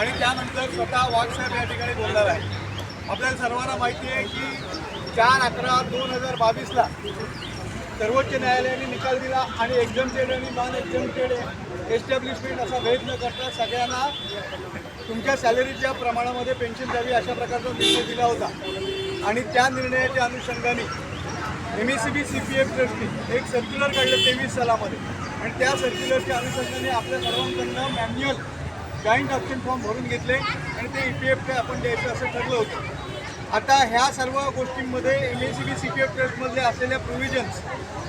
आणि त्यानंतर स्वतः वाघसाहेब या ठिकाणी बोलणार आहे आपल्याला सर्वांना माहिती आहे की चार अकरा दोन हजार बावीसला सर्वोच्च न्यायालयाने निकाल दिला आणि एक्झमटेड आणि नॉन एक्झमटेड एस्टॅब्लिशमेंट असा भेद न करता सगळ्यांना तुमच्या सॅलरीच्या प्रमाणामध्ये पेन्शन द्यावी अशा प्रकारचा निर्णय दिला होता. आणि त्या निर्णयाच्या अनुषंगाने M S C B C P F trustee एक सर्क्युलर काढलं तेवीस सालामध्ये. आणि त्या सर्क्युलरच्या अनुषंगाने आपल्या सर्वांकडनं मॅन्युअल जॉईंट ऑप्शन फॉर्म भरून घेतले आणि ते ई पी एफ आपण द्यायचं असं ठरलं होतं. आता ह्या सर्व गोष्टींमध्ये M S C B C P F ट्रस्टमधले असलेल्या प्रोव्हिजन्स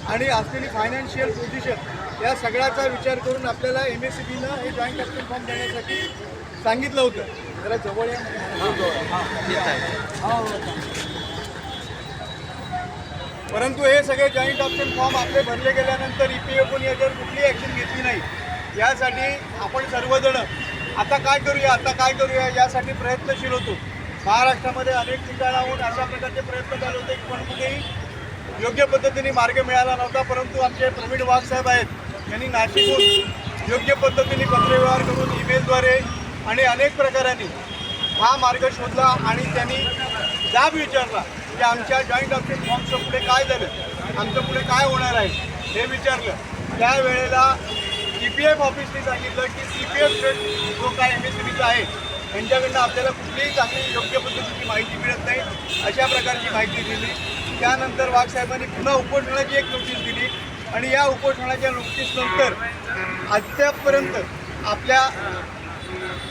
आणि असलेली फायनान्शियल पोझिशन या सगळ्याचा विचार करून आपल्याला एम एस सी बीनं हे जॉईंट ऑप्शन फॉर्म देण्यासाठी सांगितलं होतं. जरा जवळ या हा, हो. परंतु हे सगळे जॉईंट ऑप्शन फॉर्म आपले भरले गेल्यानंतर ई पी एफने याच्यावर कुठली ॲक्शन घेतली नाही यासाठी आपण सर्वजण आता काय करूया आता काय करूया यासाठी प्रयत्नशील होतो. महाराष्ट्रामध्ये अनेक ठिकाणाहून अशा प्रकारचे प्रयत्न झाले होते की पण कुठेही योग्य पद्धतीने मार्ग मिळाला नव्हता परंतु आमचे प्रवीण वाघ साहेब आहेत यांनी नाशिकहून योग्य पद्धतीने पत्रव्यवहार करून ईमेलद्वारे आणि अनेक प्रकारांनी हा मार्ग शोधला आणि त्यांनी जाब विचारला की आमच्या जॉईंट ऑप्शन फॉर्मचं पुढे काय झालं आमचं पुढे काय होणार आहे हे विचारलं. त्यावेळेला पी एफ ऑफिसने सांगितलं की सी पी एफ जो काय एम एस सी बीचा आहे त्यांच्याकडनं आपल्याला कुठलीही चांगली योग्य पद्धतीची माहिती मिळत नाही. अशा प्रकारची माहिती दिली. त्यानंतर वाघसाहेबांनी पुन्हा उपोषणाची एक नोटीस दिली. आणि या उपोषणाच्या नोटीसनंतर अद्यापपर्यंत आपल्या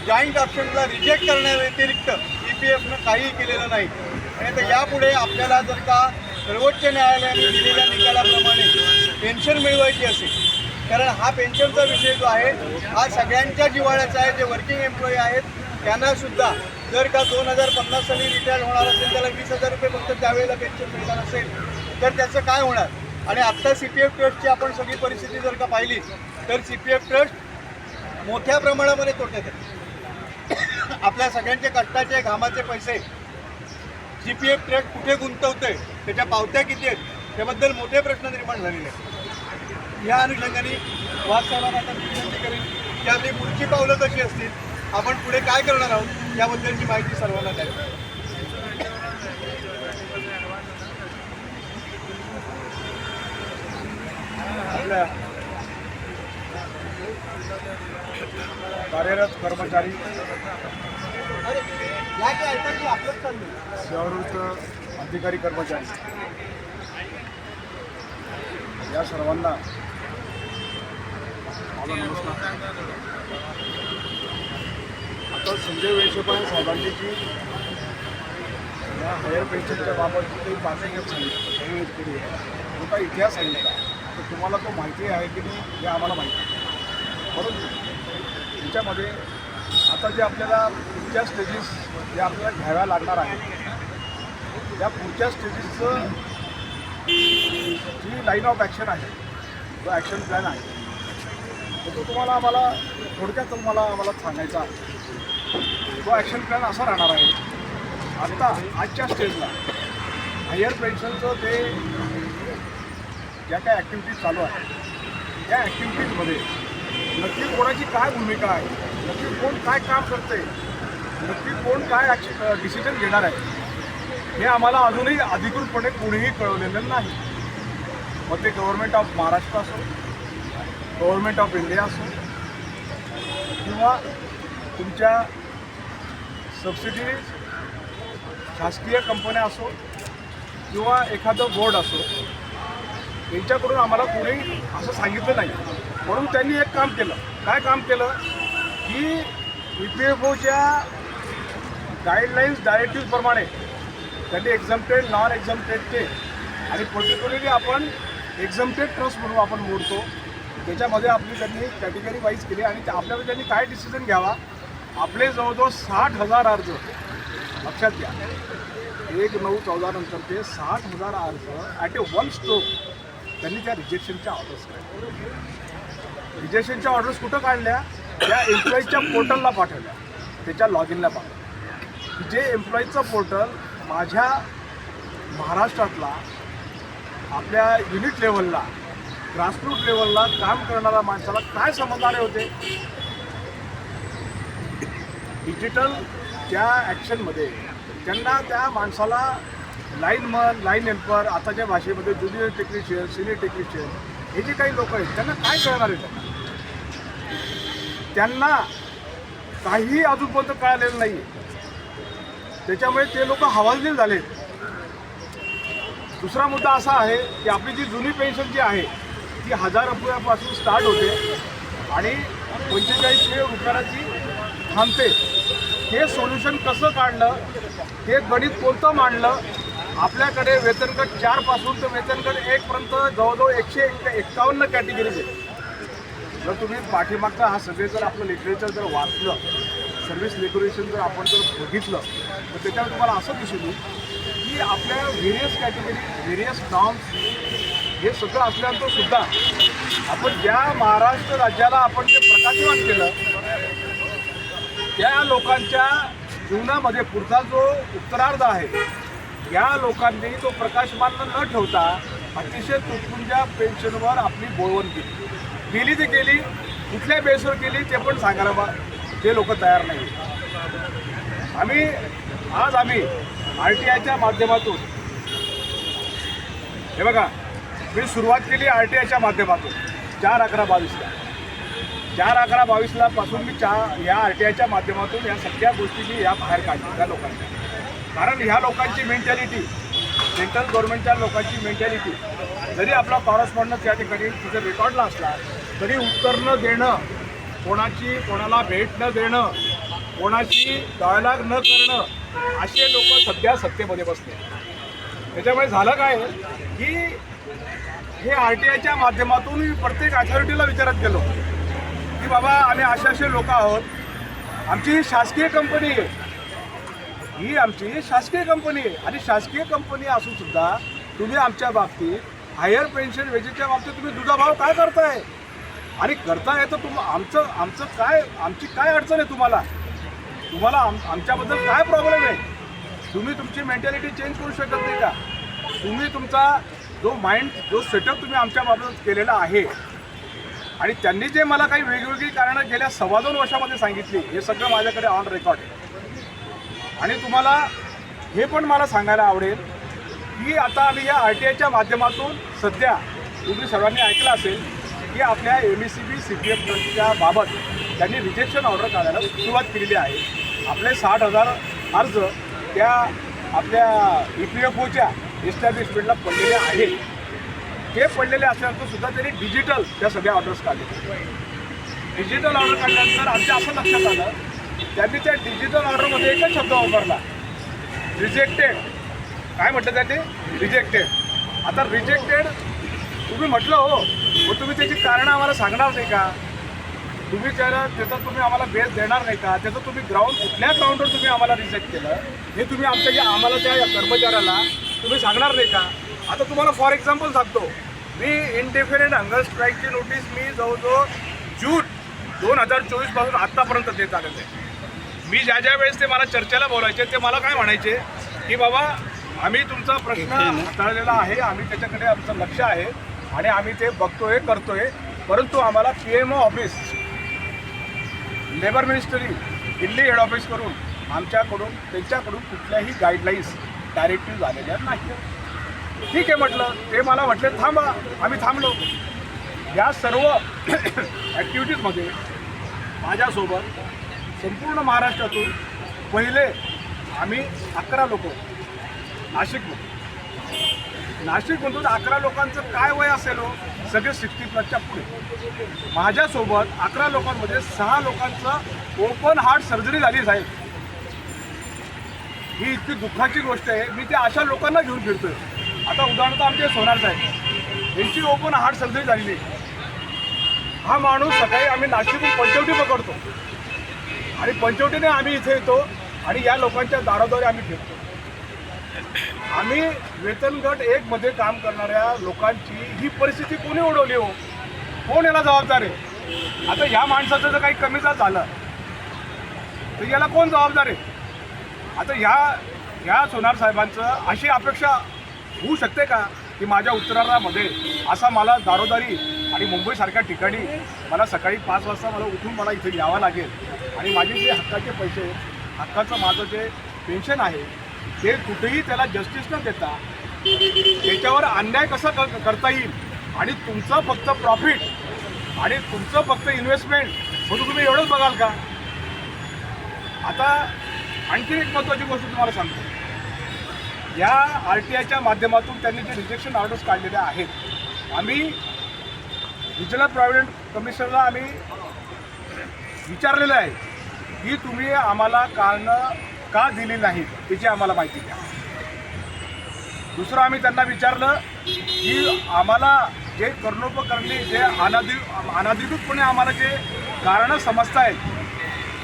जॉईंट ऑप्शनला रिजेक्ट करण्याव्यतिरिक्त ई पी एफनं काहीही केलेलं नाही. आणि आता यापुढे आपल्याला जर का सर्वोच्च न्यायालयाने दिलेल्या निकालाप्रमाणे पेन्शन मिळवायची असेल कारण हा पेन्शनचा विषय जो आहे हा सगळ्यांच्या जिव्हाळ्याचा आहे जे वर्किंग एम्प्लॉई आहेत त्यांना सुद्धा जर का दोन हजार पन्नास साली रिटायर होणार असेल त्याला वीस हजार रुपये फक्त त्यावेळेला पेन्शन मिळणार असेल तर त्याचं काय होणार? आणि आत्ता सी पी एफ ट्रस्टची आपण सगळी परिस्थिती जर का पाहिली तर सी पी एफ ट्रस्ट मोठ्या प्रमाणामध्ये तोट्यात आहे आपल्या सगळ्यांचे कष्टाचे घामाचे पैसे जी पी एफ ट्रस्ट कुठे गुंतवतोय त्याच्या पावत्या किती आहेत त्याबद्दल मोठे प्रश्न निर्माण झालेले आहेत. या अनुषंगाने मी विनंती करेन की आपली पुढची पावलं कशी असतील आपण पुढे काय करणार आहोत याबद्दलची माहिती सर्वांना द्यावी कार्यरत कर्मचारी सेवानिवृत्त अधिकारी कर्मचारी. या सर्वांना माझा नमस्कार. आता संजय वेशपाय साहेबांनी जी या हायर पेन्शनच्या बाबतची काही बातमी सांगितली. मोठा इतिहास सांगितला. तर तुम्हाला तो माहिती आहे की नाही हे आम्हाला माहिती आहे. परंतु त्याच्यामध्ये आता जे आपल्याला पुढच्या स्टेजेस जे आपल्याला घ्याव्या लागणार आहे त्या पुढच्या स्टेजेसचं जी लाईन ऑफ ॲक्शन आहे जो ॲक्शन प्लॅन आहे तर तो तुम्हाला आम्हाला थोडक्यात तुम्हाला आम्हाला सांगायचा आहे तो ॲक्शन प्लॅन असा राहणार आहे. आत्ता आजच्या स्टेजला हायर पेन्शनचं ते ज्या काय ॲक्टिव्हिटीज चालू आहे त्या ॲक्टिव्हिटीजमध्ये नक्की कोणाची काय भूमिका आहे नक्की कोण काय काम करते नक्की कोण काय ॲक्शन डिसिजन घेणार आहे हे आम्हाला अजूनही अधिकृतपणे कोणीही कळवलेलं नाही. मग ते गव्हर्नमेंट ऑफ महाराष्ट्र असो गव्हर्नमेंट ऑफ इंडिया असो किंवा तुमच्या सबसिडीज शासकीय कंपन्या असो किंवा एखादं बोर्ड असो यांच्याकडून आम्हाला कोणीही असं सांगितलं नाही. म्हणून त्यांनी एक काम केलं. काय काम केलं? की ई पी एफ ओच्या गाईडलाईन्स डायरेक्टिव्हप्रमाणे त्यांनी एक्झम्प्टेड नॉन एक्झम्प्टेडचे आणि पर्टिक्युलरली आपण एक्झम्प्टेड ट्रस्ट म्हणून आपण मोडतो. त्याच्यामध्ये आपली त्यांनी कॅटेगरी वाईज केली आणि त्या- त्यांनी काय डिसिजन घ्यावा? आपले जवळजवळ साठ हजार अर्ज. लक्षात घ्या. एक नऊ चौदा नंतर ते साठ हजार अर्ज ॲट ए वन स्ट्रोक त्यांनी त्या रिजेक्शनच्या ऑर्डर्स काढल्या. रिजेक्शनच्या ऑर्डर्स कुठं काढल्या? त्या एम्प्लॉईजच्या पोर्टलला पाठवल्या. त्याच्या लॉग इनला पाठवल्या. जे एम्प्लॉईजचं पोर्टल माझ्या महाराष्ट्रातला आपल्या युनिट लेवलला ग्रासरूट लेवलला काम करणाऱ्या माणसाला काय समजणारे होते? डिजिटल त्या ॲक्शनमध्ये त्यांना त्या माणसाला लाईनमन लाईन हेल्पर आताच्या भाषेमध्ये ज्युनियर टेक्निशियन सिनियर टेक्निशियन हे जे काही लोक आहेत त्यांना काय कळणार आहे त्यांना? त्यांना काहीही अजूनपर्यंत कळालेलं नाही. त्याच्यामुळे ते लोक हवालदिल झाले दुसरा मुद्दा असा आहे की आपली जी जुनी पेन्शन जी आहे ती हजार रुपयापासून स्टार्ट होते आणि पंचेचाळीसशे रुपयाची थांबते. हे सोल्युशन कसं काढलं? हे गणित कोणतं मांडलं? आपल्याकडे वेतनगट चारपासून तर वेतनगट एकपर्यंत जवळजवळ एकशे एक एक्कावन्न कॅटेगरीज आहे जर तुम्ही पाठीमागचा हा सगळे जर आपलं लिटरेचर जर वाचलं सर्व्हिस रेग्युलेशन जर आपण जर बघितलं तर त्याच्यावर तुम्हाला असं दिसून येईल की आपल्या व्हेरियस कॅटेगरी व्हेरियस नॉर्म्स हे सगळं असल्यानंतर सुद्धा आपण ज्या महाराष्ट्र राज्याला आपण जे प्रकाशमान केलं त्या लोकांच्या जीवनामध्ये पुढचा जो उत्तरार्ध आहे या लोकांनी तो प्रकाशमान न ठेवता अतिशय तुटपुंजा पेन्शनवर आपली बोळवण केली. गेली ते केली कुठल्या बेसवर केली ते पण सांगायला बा ते लोक तयार नाही आम्ही आज आम्ही आर टी आयच्या माध्यमातून हे बघा मी सुरुवात केली आर टी आयच्या माध्यमातून. चार अकरा बावीसला. चार अकरा बावीसला पासून मी चा या आर टी आयच्या माध्यमातून या सगळ्या गोष्टी मी या बाहेर काढल्या त्या लोकांच्या. कारण ह्या लोकांची मेंटॅलिटी सेंट्रल गव्हर्नमेंटच्या लोकांची मेंटॅलिटी जरी आपला कॉरस्पॉन्डन्स या ठिकाणी तिथे रेकॉर्डला असला तरी उत्तर न देणं कोणाची कोणाला भेट न देणं कोणाशी डायलॉग न करणं असे लोक सध्या सत्तेमध्ये बसले त्याच्यामुळे झालं काय की हे आर टी आयच्या माध्यमातून मी प्रत्येक अथॉरिटीला विचारत गेलो की बाबा आम्ही असे असे लोक आहोत. आमची ही शासकीय कंपनी आहे. ही आमची शासकीय कंपनी आहे. आणि शासकीय कंपनी असून सुद्धा तुम्ही आमच्या बाबतीत हायर पेन्शन वेजेच्या बाबतीत तुम्ही दुधाभाव काय करताय? आणि करताय तर तुम आमचं आमचं काय आमची काय अडचण आहे तुम्हाला? तुम्हाला आम आमच्याबद्दल काय प्रॉब्लेम आहे? तुम्ही तुमची मेंटॅलिटी चेंज करू शकत नाही का? तुम्ही तुमचा जो माइंड जो सेटअप तुम्ही आमच्या बाबतीत केलेला आहे. आणि त्यांनी जे मला काही वेगवेगळी कारणं गेल्या सव्वा दोन वर्षामध्ये सांगितली हे सगळं माझ्याकडे ऑन रेकॉर्ड आहे. आणि तुम्हाला हे पण मला सांगायला आवडेल की आता आम्ही या आर टी आयच्या माध्यमातून सध्या तुम्ही सर्वांनी ऐकलं असेल की आपल्या M S C B C P एफच्या बाबत त्यांनी रिजेक्शन ऑर्डर काढायला सुरुवात केलेली आहे. आपले साठ हजार अर्ज त्या आपल्या ई पी एफ ओच्या इस्टॅब्लिशमेंटला पडलेले आहेत. ते पडलेले असल्यानंतर सुद्धा त्यांनी डिजिटल त्या सगळ्या ऑर्डर्स काढले डिजिटल ऑर्डर काढल्यानंतर आमच्या असं लक्षात आलं त्यांनी त्या डिजिटल ऑर्डरमध्ये एकच शब्द वापरला. रिजेक्टेड काय म्हटलं त्यांनी? रिजेक्टेड आता रिजेक्टेड तुम्ही म्हटलं हो मग तुम्ही त्याची कारणं आम्हाला सांगणार नाही का? तुम्ही त्याला त्याचा तुम्ही आम्हाला बेस देणार नाही का? त्याचं तुम्ही ग्राउंड कुठल्या ग्राउंडवर तुम्ही आम्हाला रिजेक्ट केलं? हे तुम्ही आमच्या आम्हाला त्या कर्मचाऱ्याला तुम्ही सांगणार नाही का? आता तुम्हाला फॉर एक्झाम्पल सांगतो. मी इनडेफिनेट हंगर स्ट्राईकची नोटीस मी जवळजवळ जून दोन हजार चोवीसपासून आत्तापर्यंत देत आलेलं आहे. मी ज्या ज्या वेळेस ते मला चर्चेला बोलायचे ते मला काय म्हणायचे? की बाबा आम्ही तुमचा प्रश्न हाताळलेला आहे आम्ही त्याच्याकडे आमचं लक्ष आहे आणि आम्ही ते बघतोय करतोय. परंतु आम्हाला P M O office labour ministry Delhi head office करून आमच्याकडून त्यांच्याकडून कुठल्याही गाईडलाईन्स डायरेक्टिव्ह झालेल्या नाही. ठीक आहे म्हटलं ते मला म्हटले थांबा आम्ही थांबलो. या सर्व ॲक्टिव्हिटीजमध्ये माझ्यासोबत संपूर्ण महाराष्ट्रातून पहिले आम्ही अकरा लोक नाशिकमध्ये नाशिकमधून अकरा लोकांचं काय वय असेल हो? सगळे सिक्स्टी प्लसच्या पुढे. माझ्यासोबत अकरा लोकांमध्ये सहा लोकांचं ओपन हार्ट सर्जरी झाली साहेब. ही इतकी दुःखाची गोष्ट आहे. मी ते अशा लोकांना घेऊन फिरतोय. आता उदाहरणार्थ आमचे सोनार साहेब. यांची ओपन हार्ट सर्जरी झालेली आहे. हा माणूस सकाळी आम्ही नाशिकहून पंचवटी पकडतो. आणि पंचवटीने आम्ही इथे येतो आणि या लोकांच्या दाराद्वारे आम्ही फिरतो. आम्ही वेतनगट एकमध्ये काम करणाऱ्या लोकांची ही परिस्थिती कोणी ओढवली हो? कोण याला जबाबदार आहे? आता ह्या माणसाचं जर काही कमीचा झालं तर याला कोण जबाबदार आहे? आता ह्या ह्या सोनार साहेबांचं अशी अपेक्षा होऊ शकते का की माझ्या उत्तरार्धामध्ये असा मला दारोदारी आणि मुंबईसारख्या ठिकाणी मला सकाळी पाच वाजता मला उठून मला इथे यावं लागेल आणि माझे जे हक्काचे पैसे हक्काचं माझं जे पेन्शन आहे ते कुठेही त्याला जस्टिस न देता त्याच्यावर अन्याय कसा क- करता येईल? आणि तुमचं फक्त प्रॉफिट आणि तुमचं फक्त इन्व्हेस्टमेंट म्हणून तुम्ही एवढंच बघाल का? आता आणखी एक महत्त्वाची गोष्ट तुम्हाला सांगतो. या आर टी आयच्या माध्यमातून त्यांनी जे रिजेक्शन ऑर्डर्स काढलेल्या आहेत आम्ही रिजनल प्रॉव्हिडंट कमिशनरला आम्ही विचारलेलं आहे की तुम्ही आम्हाला कारणं का दिली नाहीत त्याची आम्हाला माहिती द्या. दुसरं आम्ही त्यांना विचारलं की आम्हाला जे कर्णोपकरणी जे अनाधि अनाधिकृतपणे आम्हाला जे कारणं समजत आहेत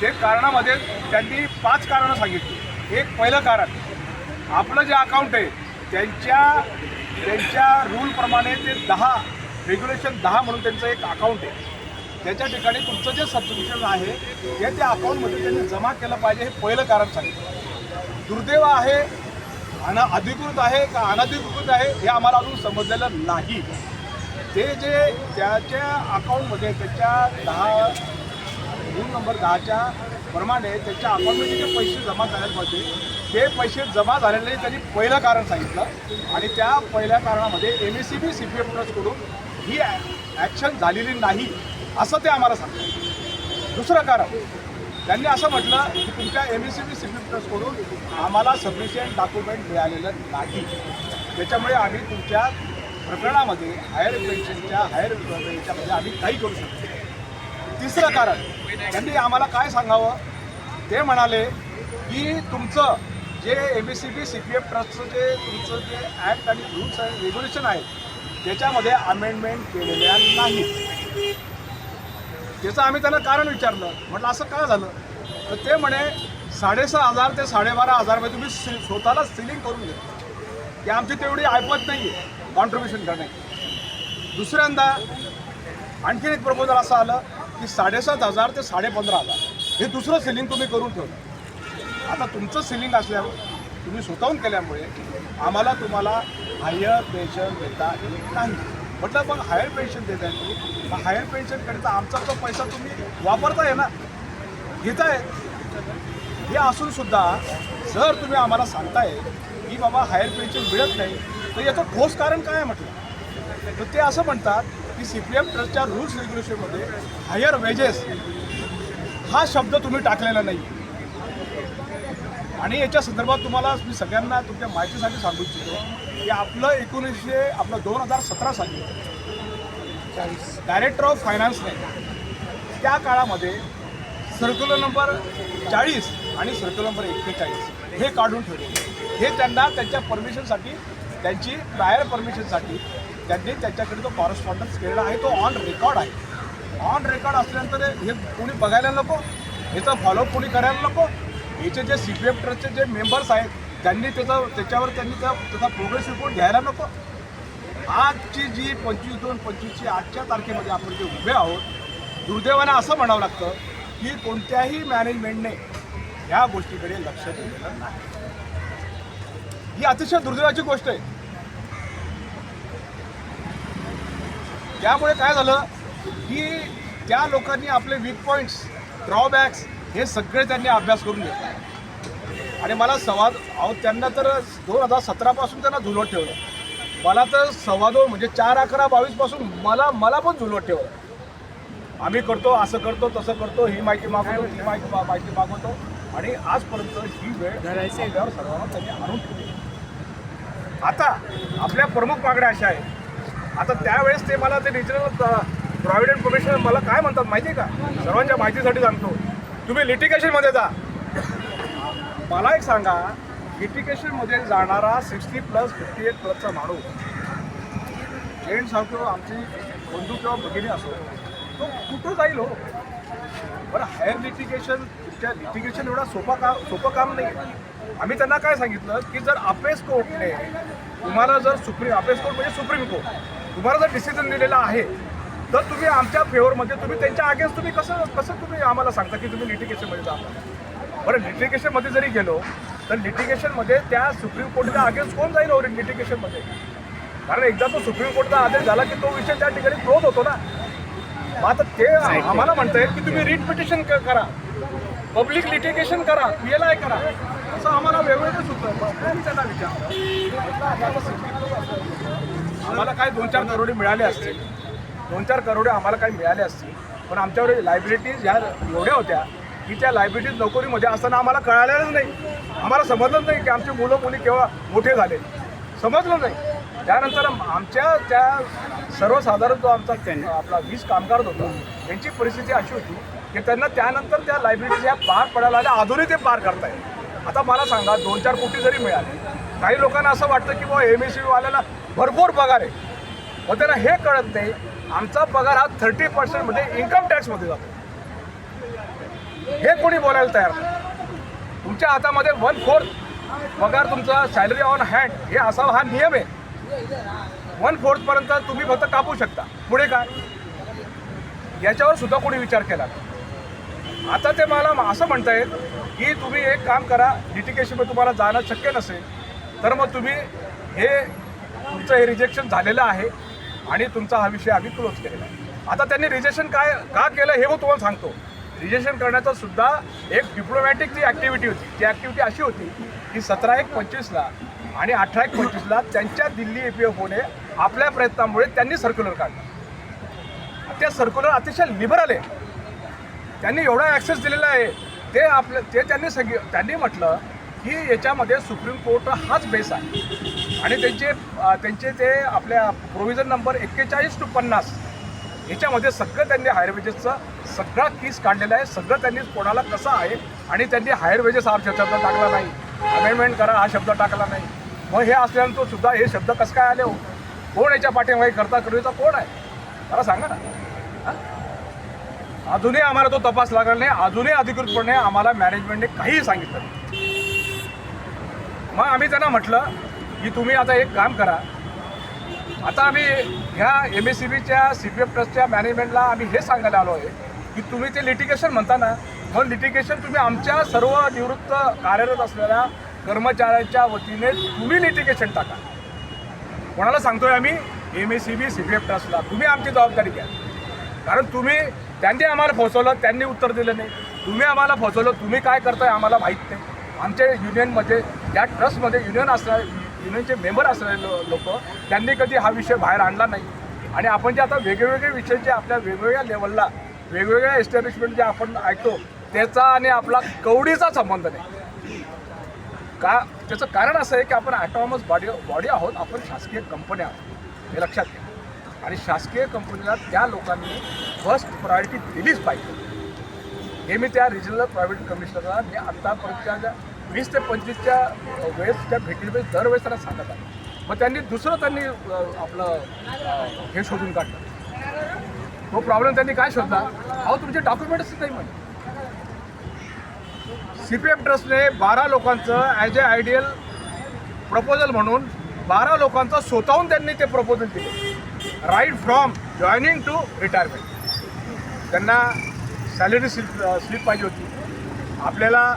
ते कारणामध्ये त्यांनी पाच कारणं सांगितली. एक पहिलं कारण आपलं जे अकाउंट आहे त्यांच्या त्यांच्या रूलप्रमाणे ते दहा रेग्युलेशन दहा म्हणून त्यांचं एक अकाउंट आहे. त्याच्या ठिकाणी तुमचं जे सबस्क्रिप्शन आहे ते त्या अकाउंटमध्ये त्यांनी जमा केलं पाहिजे हे पहिलं कारण सांगितलं. दुर्दैव आहे अना अधिकृत आहे का अनधिकृत आहे हे आम्हाला अजून समजलेलं नाही. ते जे त्याच्या अकाउंटमध्ये त्याच्या दहा रूल नंबर दहाच्या प्रमाणे त्याच्या अकाउंटमध्ये जे पैसे जमा करायला पाहिजे. ते पैसे जमा झालेले त्यांनी पहिलं कारण सांगितलं. आणि त्या पहिल्या कारणामध्ये M S C B C P F ट्रस्टकडून ही ॲक्शन झालेली नाही असं ते आम्हाला सांगतात. दुसरं कारण त्यांनी असं म्हटलं की तुमच्या M S C B C P F ट्रस्टकडून आम्हाला सफिशियंट डॉक्युमेंट मिळालेलं नाही. त्याच्यामुळे आम्ही तुमच्या प्रकरणामध्ये हायर पेन्शनच्या हायर याच्यामध्ये आम्ही काही करू शकतो तिसरं कारण त्यांनी आम्हाला काय सांगावं? ते म्हणाले की तुमचं जे M S C B C P F ट्रस्टचं जे तुमचं जे ॲक्ट आणि रूल्स आणि रेग्युलेशन आहे त्याच्यामध्ये अमेंडमेंट केलेल्या नाही त्याचं आम्ही त्यांना कारण विचारलं. म्हटलं असं काय झालं? तर ते म्हणे साडेसहा हजार ते साडेबारा हजारमध्ये तुम्ही सि स्वतःला सिलिंग करून घ्या. की आमची तेवढी ऐपत नाही आहे कॉन्ट्रीब्युशन करण्याची. दुसऱ्यांदा आणखीन एक प्रपोजल असं आलं. की साडेसात हजार ते साडेपंधरा हजार. हे दुसरं सिलिंग तुम्ही करून ठेवलं. आता तुमचं सिलिंग असल्यावर तुम्ही स्वतःहून केल्यामुळे आम्हाला तुम्हाला हायर पेन्शन देता येत नाही. म्हटलं मग हायर पेन्शन देता येते मग हायर पेन्शनकरिता आमचा तो पैसा तुम्ही वापरताय ना. घेताय. हे असून सुद्धा जर तुम्ही आम्हाला सांगताय की बाबा हायर पेन्शन मिळत नाही तर याचं ठोस कारण काय आहे म्हटलं? तर ते असं म्हणतात की सी पी एफ ट्रस्टच्या रूल्स रेग्युलेशनमध्ये हायर वेजेस हा शब्द तुम्ही टाकलेला नाही. आणि याच्या संदर्भात तुम्हाला मी सगळ्यांना तुमच्या माहितीसाठी सांगू इच्छितो की आपलं एकोणीसशे आपलं दोन हजार सतरा साली डायरेक्टर ऑफ फायनान्सने त्या काळामध्ये सर्क्युलर नंबर चाळीस आणि सर्क्युलर नंबर एक्केचाळीस हे काढून ठेवले. हे त्यांना त्यांच्या परमिशनसाठी त्यांची प्रायर परमिशनसाठी त्यांनी त्याच्याकडे जो कॉरेस्पॉन्डन्स केलेला आहे तो ऑन रेकॉर्ड आहे. ऑन रेकॉर्ड असल्यानंतर हे कोणी बघायला नको याचा फॉलोअप कोणी करायला नको. याचे जे सी पी एफ ट्रस्टचे जे मेंबर्स आहेत त्यांनी त्याचा त्याच्यावर त्यांनी त्या त्याचा प्रोग्रेस रिपोर्ट घ्यायला नको. आजची जी पंचवीस दोन पंचवीसची आजच्या तारखेमध्ये आपण जे उभे आहोत दुर्दैवाने असं म्हणावं लागतं की कोणत्याही मॅनेजमेंटने ह्या गोष्टीकडे लक्ष दिलेलं नाही. ही अतिशय दुर्दैवाची गोष्ट आहे. त्यामुळे काय झालं की त्या लोकांनी आपले वीक पॉईंट्स ड्रॉबॅक्स हे सगळे त्यांनी अभ्यास करून घेतला. आणि मला संवाद अहो त्यांना तर दोन हजार सतरापासून त्यांना झुलवत ठेवलं. मला तर सव्वा दोन म्हणजे चार अकरा बावीसपासून मला मला पण झुलवत ठेवलं. आम्ही करतो असं करतो तसं करतो ही माहिती मागवतो ही माहिती मा- माहिती मागवतो. आणि आजपर्यंत ही वेळ सर्वांना त्यांनी आणून ठेवली. आता आपल्या प्रमुख मागण्या अशा आहेत. आता त्यावेळेस ते मला ते रिजनल प्रॉव्हिडंट कमिशनर मला काय म्हणतात माहिती आहे का? सर्वांच्या माहितीसाठी सांगतो. तुम्ही लिटिकेशनमध्ये जा. मला एक सांगा लिटिकेशनमध्ये जाणारा सिक्स्टी प्लस फिफ्टी एट प्लसचा माणूस जेंट्स असो आमची बंधू किंवा भगिनी असो तो कुठं जाईल हो? बरं हायर लिटिगेशन तुमच्या लिटिगेशन एवढा सोपा का सोपं काम नाही आम्ही त्यांना काय सांगितलं की जर अपेस कोर्टने तुम्हाला जर सुप्रीम अपेस कोर्ट म्हणजे सुप्रीम कोर्ट तुम्हाला जर डिसिजन दिलेला आहे. तर तुम्ही आमच्या फेवरमध्ये तुम्ही त्यांच्या अगेन्स्ट तुम्ही कसं कसं तुम्ही आम्हाला सांगता की तुम्ही लिटिगेशनमध्ये जा? बरं लिटिगेशनमध्ये जरी गेलो तर लिटिगेशनमध्ये त्या सुप्रीम कोर्टच्या अगेन्स्ट कोण जाईल हो लिटिगेशनमध्ये कारण एकदा तो सुप्रीम कोर्टचा आदेश झाला की तो विषय त्या ठिकाणी क्लोज होतो ना. मग आता ते आम्हाला म्हणतायत की तुम्ही रिट पिटिशन करा. पब्लिक लिटिगेशन करा पी एल आय करा. असं आम्हाला वेगवेगळं पण त्यांना विचार आम्हाला काय दोन चार करोडे मिळाले असतील. दोन चार करोडे आम्हाला काही मिळाले असतील. पण आमच्यावर लायबिलिटीज ह्या एवढ्या होत्या की त्या लायबिलिटीज नोकरीमध्ये असताना आम्हाला कळालेलंच नाही. आम्हाला समजलंच नाही की आमचे मुलं मुली केव्हा मोठे झाले. समजलं नाही. त्यानंतर आमच्या त्या सर्वसाधारण जो आमचा त्यां- आपला वीस कामगार होता यांची परिस्थिती अशी होती की त्यांना त्यानंतर त्या लायब्ररीज ह्या पार पडायला आल्या अजूनही ते पार करतायत. आता मला सांगा दोन चार कोटी जरी मिळाले काही लोकांना असं वाटतं की बाबा एम एस सी वाल्याला भरपूर पगार आहे. मग त्यांना हे कळत नाही आमचा पगार हा थर्टी पर्सेंटमध्ये इन्कम टॅक्समध्ये जातो. हे कोणी बोलायला तयार नाही. तुमच्या हातामध्ये वन फोर्थ पगार तुमचा सॅलरी ऑन हँड हे असावं हा नियम आहे. वन फोर्थपर्यंत तुम्ही फक्त कापू शकता. पुढे काय? याच्यावर सुद्धा कोणी विचार केला आता ते मला असं म्हणतायत की तुम्ही एक काम करा लिटिगेशनमध्ये तुम्हाला जाणं शक्य नसेल तर मग तुम्ही हे तुमचं हे रिजेक्शन झालेलं आहे आणि तुमचा हा विषय आम्ही क्लोज केलेला आहे. आता त्यांनी रिजेक्शन काय का केलं हे मी तुम्हाला सांगतो. रिजेक्शन करण्याचा सुद्धा एक डिप्लोमॅटिक जी ॲक्टिव्हिटी होती ती ॲक्टिव्हिटी अशी होती की सतरा एक पंचवीसला आणि अठरा एक पंचवीसला त्यांच्या दिल्ली ए पी एफ ओने आपल्या प्रयत्नामुळे त्यांनी सर्क्युलर काढलं. त्या सर्क्युलर अतिशय लिबरल आहे. त्यांनी एवढा ॲक्सेस दिलेला आहे. ते आपलं ते त्यांनी सगळी त्यांनी म्हटलं की याच्यामध्ये सुप्रीम कोर्ट हाच बेस आहे. आणि त्यांचे त्यांचे ते आपल्या प्रोव्हिजन नंबर एक्केचाळीस टू पन्नास याच्यामध्ये सगळं त्यांनी हायर वेजेसचं सगळा केस काढलेला आहे. सगळं त्यांनी कोणाला कसं आहे आणि त्यांनी हायर वेजेस हा शब्द टाकला नाही. अमेंडमेंट करा हा शब्द टाकला नाही. मग हे असल्यानंतर सुद्धा हे शब्द कसं काय आले हो? कोण याच्या पाठीमागे करता करूचा कोण आहे? मला सांगा ना. अजूनही आम्हाला तो तपास लागला नाही. अजूनही अधिकृतपणे आम्हाला मॅनेजमेंटने काहीही सांगितलं नाही. मग आम्ही त्यांना म्हटलं की तुम्ही आता एक काम करा. आता आम्ही ह्या एम एस सी बीच्या सी पी एफ ट्रस्टच्या मॅनेजमेंटला आम्ही हे सांगायला आलो आहे की तुम्ही ते लिटिगेशन म्हणता ना मग लिटिगेशन तुम्ही आमच्या सर्व निवृत्त कार्यरत असलेल्या कर्मचाऱ्यांच्या वतीने तुम्ही लिटिगेशन टाका. कोणाला सांगतोय आम्ही? M S C B C P F ट्रस्टला तुम्ही आमची जबाबदारी घ्या. कारण तुम्ही त्यांनी आम्हाला फसवलं त्यांनी उत्तर दिलं नाही. तुम्ही आम्हाला फसवलं तुम्ही काय करताय आम्हाला माहीत नाही. आमच्या युनियनमध्ये त्या ट्रस्टमध्ये युनियन असणारे युनियनचे मेंबर असणारे लोक त्यांनी कधी हा विषय बाहेर आणला नाही. आणि आपण जे आता वेगवेगळे विषय जे आपल्या वेगवेगळ्या लेवलला वेगवेगळ्या एस्टॅब्लिशमेंट जे आपण ऐकतो त्याचा आणि आपला कवडीचा संबंध नाही. का त्याचं कारण असं आहे की आपण ॲटॉनॉमस बॉडी बॉडी आहोत आपण शासकीय कंपनी आहोत. हे लक्षात घ्या. आणि शासकीय कंपनीला त्या लोकांनी फर्स्ट प्रायोरिटी दिलीच पाहिजे. हे मी त्या रिजनल प्रायव्हेट कमिशनरला मी आत्तापर्यंतच्या ज्या वीस ते पंचवीसच्या वेळेसच्या भेटीवेळेस दरवेळेस त्यांना सांगत आहे मग त्यांनी दुसरं त्यांनी आपलं हे शोधून काढलं. तो प्रॉब्लेम त्यांनी काय शोधला? अहो तुमचे डॉक्युमेंट्स नाही म्हणे. सी पी एफ ट्रस्टने बारा लोकांचं ॲज ए आयडियल प्रपोजल म्हणून बारा लोकांचं स्वतःहून त्यांनी ते प्रपोजल दिले right from joining to retirement त्यांना सॅलरी स्लिप स्लिप पाहिजे होती. आपल्याला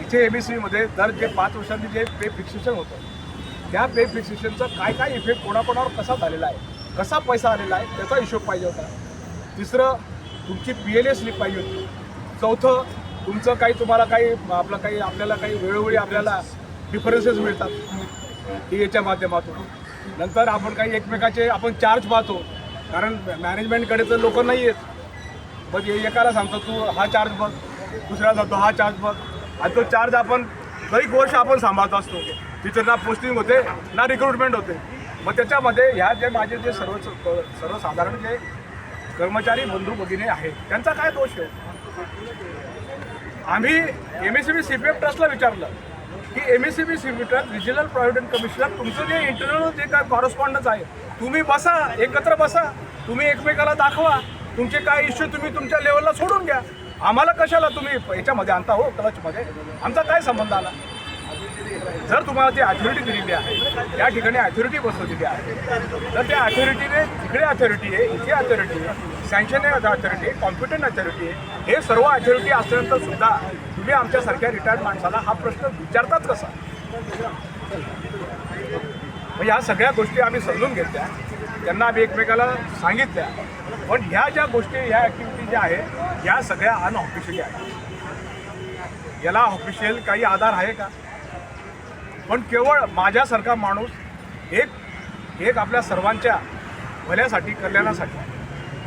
इथे एम एस सीमध्ये दर जे पाच वर्षांनी जे पे फिक्सेशन होतं त्या पे फिक्सेशनचा काय काय इफेक्ट कोणाकोणावर कसा झालेला आहे कसा पैसा आलेला आहे त्याचा हिशोब पाहिजे होता. तिसरं तुमची पी एल ए स्लिप पाहिजे होती. चौथं तुमचं काही तुम्हाला काही आपलं काही आपल्याला काही वेळोवेळी आपल्याला डिफरन्सेस मिळतात. डी याच्या माध्यमातून. नंतर आपण काही एकमेकाचे आपण चार्ज पाहतो. कारण मॅनेजमेंटकडे तर लोक नाही आहेत मग एकाला सांगतो तू हा चार्ज बघ. दुसऱ्याला सांगतो हा चार्ज बघ. आणि तो चार्ज आपण काही वर्ष आपण सांभाळत असतो. तिथं ना पोस्टिंग होते ना रिक्रुटमेंट होते. मग त्याच्यामध्ये ह्या जे माझे जे सर्व सर्वसाधारण जे कर्मचारी बंधू भगिनी आहेत त्यांचा काय दोष आहे? आम्ही M S C B C P F ट्रस्टला विचारलं की M S C B C P trust regional provident commissioner तुमचं जे इंटरनल जे काय कॉरस्पॉन्डन्स आहे तुम्ही बसा एकत्र बसा तुम्ही एकमेकाला दाखवा तुमचे काय इश्यू तुम्ही तुमच्या लेवलला सोडून घ्या. आम्हाला कशाला तुम्ही याच्यामध्ये आणता हो क्लचमध्ये आमचा काय संबंध आला? जर तुम्हाला ती अथॉरिटी दिलेली आहे त्या ठिकाणी अथॉरिटी बसवलेली आहे तर त्या अथॉरिटीने तिकडे अथॉरिटी आहे इथे अथॉरिटी आहे सँक्शन अथॉरिटी आहे कॉम्पिटंट अथॉरिटी आहे हे सर्व अथॉरिटी असल्यानंतर सुद्धा तुम्ही आमच्यासारख्या रिटायर्ड माणसाला हा प्रश्न विचारतात कसा? म्हणजे ह्या सगळ्या गोष्टी आम्ही समजून घेतल्या त्यांना आम्ही एकमेकाला सांगितल्या पण ह्या ज्या गोष्टी ह्या ॲक्टिव्हिटी ज्या आहेत ह्या सगळ्या अनऑफिशियली आहेत. याला ऑफिशियल काही आधार आहे का? पण केवळ माझ्यासारखा माणूस एक एक आपल्या सर्वांच्या भल्यासाठी कल्याणासाठी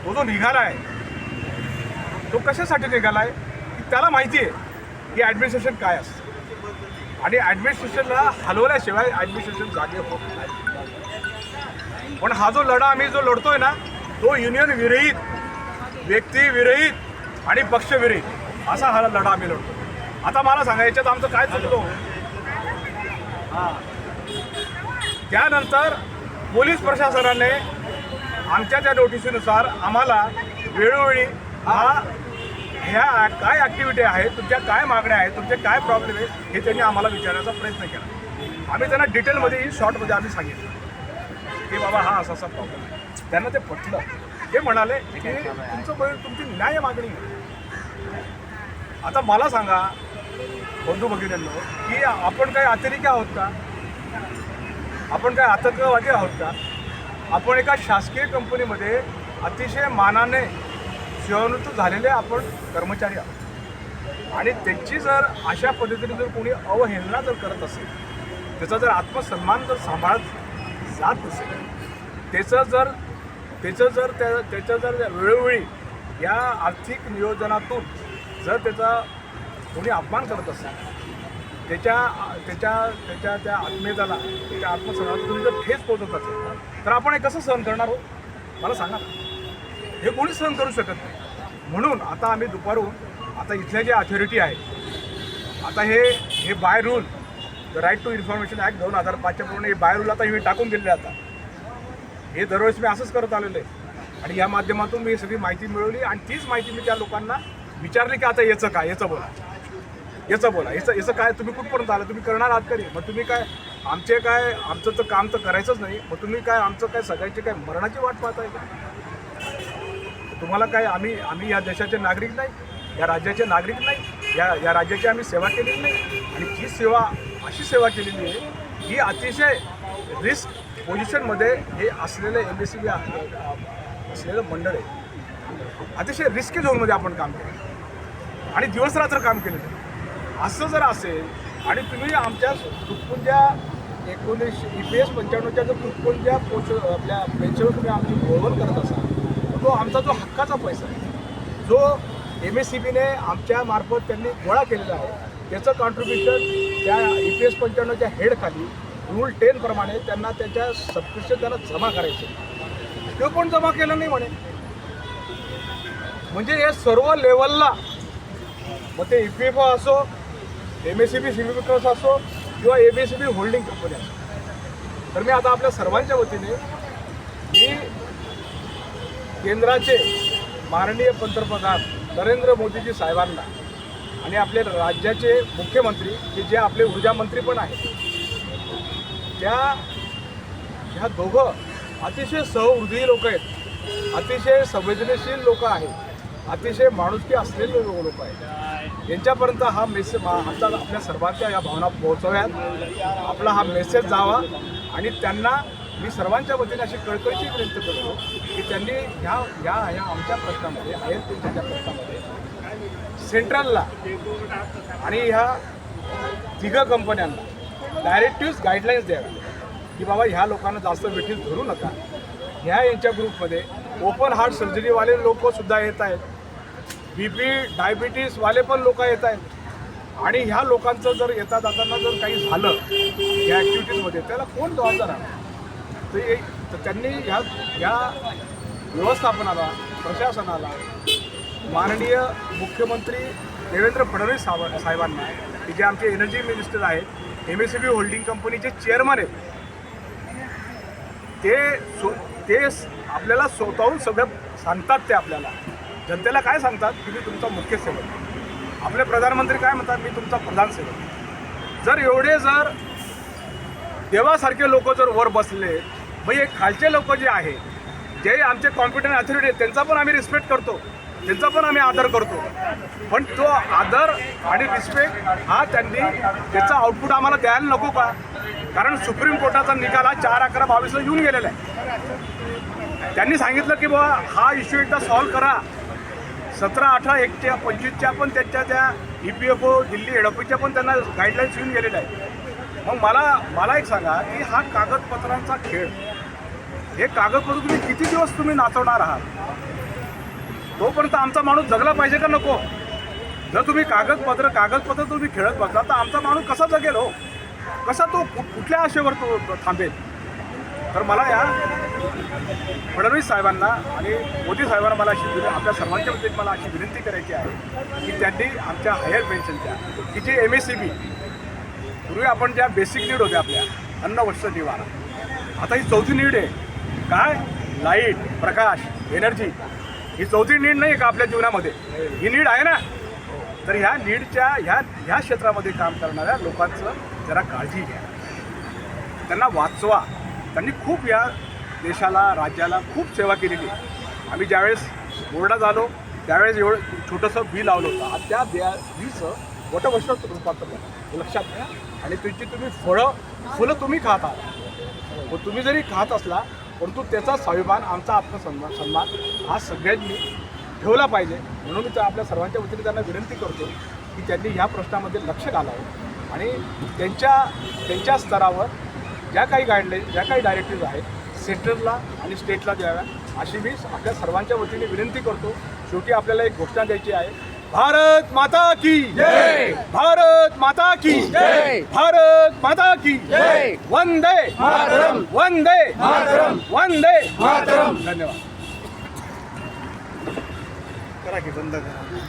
तो जो निघाला आहे तो कशासाठी निघाला आहे की त्याला माहिती आहे की ॲडमिनिस्ट्रेशन काय असतं. आणि ॲडमिनिस्ट्रेशनला हलवल्याशिवाय ॲडमिनिस्ट्रेशन जागे होत नाही. पण हा जो लढा आम्ही जो लढतोय ना तो युनियन विरहित व्यक्ती विरहित आणि पक्ष विरहित असा हा लढा आम्ही लढतो. आता मला सांगा याच्यात आमचं काय चुकलो त्यानंतर पोलीस प्रशासनाने आमच्या त्या नोटिसीनुसार आम्हाला वेळोवेळी हा ह्या काय ॲक्टिव्हिटी आहेत तुमच्या काय मागण्या आहेत तुमचे काय प्रॉब्लेम आहेत हे त्यांनी आम्हाला विचारण्याचा प्रयत्न केला. आम्ही त्यांना डिटेलमध्ये शॉर्टमध्ये आम्ही सांगितलं. की बाबा हा असा असा प्रॉब्लेम आहे. त्यांना ते पटलं. ते म्हणाले की तुमचं तुमची न्याय मागणी आता मला सांगा बंधू भगिनींनो की आपण काही अतिरेकी आहोत का? आपण काय आतंकवादी आहोत का? आपण एका शासकीय कंपनीमध्ये अतिशय मानाने सेवानिवृत्त झालेले आपण कर्मचारी आहोत. आणि त्यांची जर अशा पद्धतीने जर कोणी अवहेलना जर करत असेल त्याचा जर आत्मसन्मान जर सांभाळत जात नसेल त्याचं जर त्याचं जर त्या त्याच्या जर वेळोवेळी या आर्थिक नियोजनातून जर त्याचा कोणी अपमान करत असेल त्याच्या त्याच्या त्याच्या त्या आत्मीयताला त्याच्या आत्मसन्मानातून जर ठेच पोहोचत असेल तर आपण हे कसं सहन करणार हो? मला सांगा हे कोणी सहन करू शकत नाही. म्हणून आता आम्ही दुपारून आता इथल्या जे अथॉरिटी आहे आता हे हे by rule the right to information act दोन हजार पाचच्या पूर्ण हे बाय रूल आता हे टाकून दिलेले आता. हे दरवेळेस मी असंच करत आलेलो आहे. आणि या माध्यमातून मी सगळी माहिती मिळवली आणि तीच माहिती मी त्या लोकांना विचारली की आता याचं काय? याचं बोला. याचं बोला. याचं याचं काय? तुम्ही कुठपर्यंत आलं? तुम्ही करणार आहात कधी मग तुम्ही काय आमचे काय आमचं तर काम तर करायचंच नाही. मग तुम्ही काय आमचं काय सगळ्यांची काय मरणाची वाट पाहताय का? तुम्हाला काय आम्ही आम्ही या देशाचे नागरिक नाही या राज्याचे नागरिक नाही या या राज्याची आम्ही सेवा केलेली नाही. आणि जी सेवा अशी सेवा केलेली आहे ही अतिशय रिस्क पोझिशनमध्ये हे असलेलं एम एस सी बी असलेलं मंडळ आहे. अतिशय रिस्की झोनमध्ये आपण काम केलं. आणि दिवसरात्र काम केलेलं असं जर असेल आणि तुम्ही आमच्या तुटपुंज्या एकोणीसशे ई पी एस पंच्याण्णवच्या जर तुटपुंज्या पोच आपल्या पेन्शनवर तुम्ही आमची गोळवण करत असाल तो आमचा जो हक्काचा पैसा आहे जो एम एस सी बीने आमच्या मार्फत त्यांनी गोळा केलेला आहे त्याचं कॉन्ट्रीब्युशन त्या ई पी एस पंच्याण्णवच्या हेडखाली रूल टेनप्रमाणे त्यांना त्यांच्या सबस्क्रिप्शन त्यांना जमा करायचे. ते पण जमा केलं नाही म्हणे? म्हणजे हे सर्व लेवलला मग ते ई पी एफ ओ असो M S C B C B cross असो किंवा M S C B holding company असो. तर मी आता आपल्या सर्वांच्या वतीने मी केंद्राचे माननीय पंतप्रधान नरेंद्र मोदीजी साहेबांना आणि आपले राज्याचे मुख्यमंत्री की जे आपले ऊर्जा मंत्री पण आहेत त्या ह्या दोघं अतिशय सहृदयी लोक आहेत. अतिशय संवेदनशील लोक आहेत. अतिशय माणुसकी असलेले लोक आहेत. यांच्यापर्यंत हा मेसेज आमचा आपल्या सर्वांच्या या भावना पोहोचव्यात. आपला हा मेसेज जावा आणि त्यांना मी सर्वांच्या वतीने अशी कळकळीची विनंती करतो की त्यांनी ह्या ह्या ह्या आमच्या प्रश्नामध्ये आहेत त्यांच्या प्रश्नामध्ये सेंट्रलला आणि ह्या तिघं कंपन्यांना डायरेक्टिव्ह गाईडलाईन्स द्याव्या की बाबा ह्या लोकांना जास्त वेटीस धरू नका. ह्या यांच्या ग्रुपमध्ये ओपन हार्ट सर्जरीवाले लोकसुद्धा येत आहेत. बी पी डायबिटीसवाले पण लोक येत आहेत. आणि ह्या लोकांचं जर येता जाताना जर काही झालं या ॲक्टिव्हिटीजमध्ये त्याला कोण जबाबदार आहे? तर तर त्यांनी ह्या ह्या व्यवस्थापनाला प्रशासनाला माननीय मुख्यमंत्री देवेंद्र फडणवीस साहेब साहेबांना की जे आमचे एनर्जी मिनिस्टर आहेत M S C B holding कंपनीचे चेअरमन आहेत. ते सो ते आपल्याला स्वतःहून सगळं सांगतात ते आपल्याला. जनतेला काय सांगतात? की मी तुमचा मुख्य सेवक. आपले प्रधानमंत्री काय म्हणतात? मी तुमचा प्रधान सेवक. जर एवढे जर देवासारखे लोक जर वर बसले मग हे खालचे लोक जे आहे जे आमचे कॉम्पिटंट अथॉरिटी आहेत त्यांचा पण आम्ही रिस्पेक्ट करतो. त्यांचा पण आम्ही आदर करतो. पण तो आदर आणि रिस्पेक्ट हा त्यांनी त्याचा आउटपुट आम्हाला द्यायला नको का? कारण सुप्रीम कोर्टाचा निकाल हा चार अकरा बावीसला येऊन गेलेला आहे. त्यांनी सांगितलं की बाबा हा इश्यू एकदा सॉल्व्ह करा. सतरा अठरा एकच्या पंचवीसच्या पण त्यांच्या त्या E P F O Delhi एडपीच्या पण त्यांना गाईडलाईन्स येऊन गेलेल्या आहेत. मग मला मला एक सांगा की हा कागदपत्रांचा खेळ हे कागदपत्र तुम्ही किती दिवस तुम्ही नाचवणार आहात? तोपर्यंत आमचा माणूस जगला पाहिजे का नको? जर तुम्ही कागदपत्र कागदपत्र तुम्ही खेळत बसला तर आमचा माणूस कसा जगेल हो? कसा तो कु- कुठल्या आशेवर तो थांबेल? तर मला या फडणवीस साहेबांना आणि मोदी साहेबांना मला अशी आपल्या सर्वांच्या वतीने मला अशी विनंती करायची आहे की त्यांनी आमच्या हायर पेन्शनच्या की जे एम एस सी बी पूर्वी आपण ज्या बेसिक नीड होत्या आपल्या अन्न वस्त्र निवारा. आता ही चौथी नीड आहे. काय? लाइट प्रकाश एनर्जी. ही चौथी नीड नाही आहे का आपल्या जीवनामध्ये? ही नीड आहे ना? तर ह्या नीडच्या ह्या ह्या क्षेत्रामध्ये काम करणाऱ्या लोकांचं जरा काळजी घ्या. त्यांना वाचवा. त्यांनी खूप या देशाला राज्याला खूप सेवा केलेली आहे. आम्ही ज्यावेळेस बोर्डात आलो त्यावेळेस एवढं छोटंसं बी लावलं होतं. आज त्या बिया बीचं वटवृक्षात रूपांतर झालं लक्षात घ्या. आणि तुमची तुम्ही फळं फुलं तुम्ही खात आहात. व तुम्ही जरी खात असला परंतु त्याचा स्वाभिमान आमचा आत्मसन्मान सन्मान हा सगळ्यांनी ठेवला पाहिजे. म्हणून मी तर आपल्या सर्वांच्या वतीने त्यांना विनंती करतो की त्यांनी ह्या प्रश्नामध्ये लक्ष घालावं आणि त्यांच्या त्यांच्या स्तरावर ज्या काही गाईडलाईन ज्या काही डायरेक्टिव्ह आहेत सेंटरला आणि स्टेटला द्याव्या अशी मी आपल्या सर्वांच्या वतीने विनंती करतो. शेवटी आपल्याला एक घोषणा द्यायची आहे. भारत माता की जय! भारत माता की जय! भारत माता की जय! वंदे मातरम! वंदे मातरम! वंदे मातरम! धन्यवाद करा की बंद करा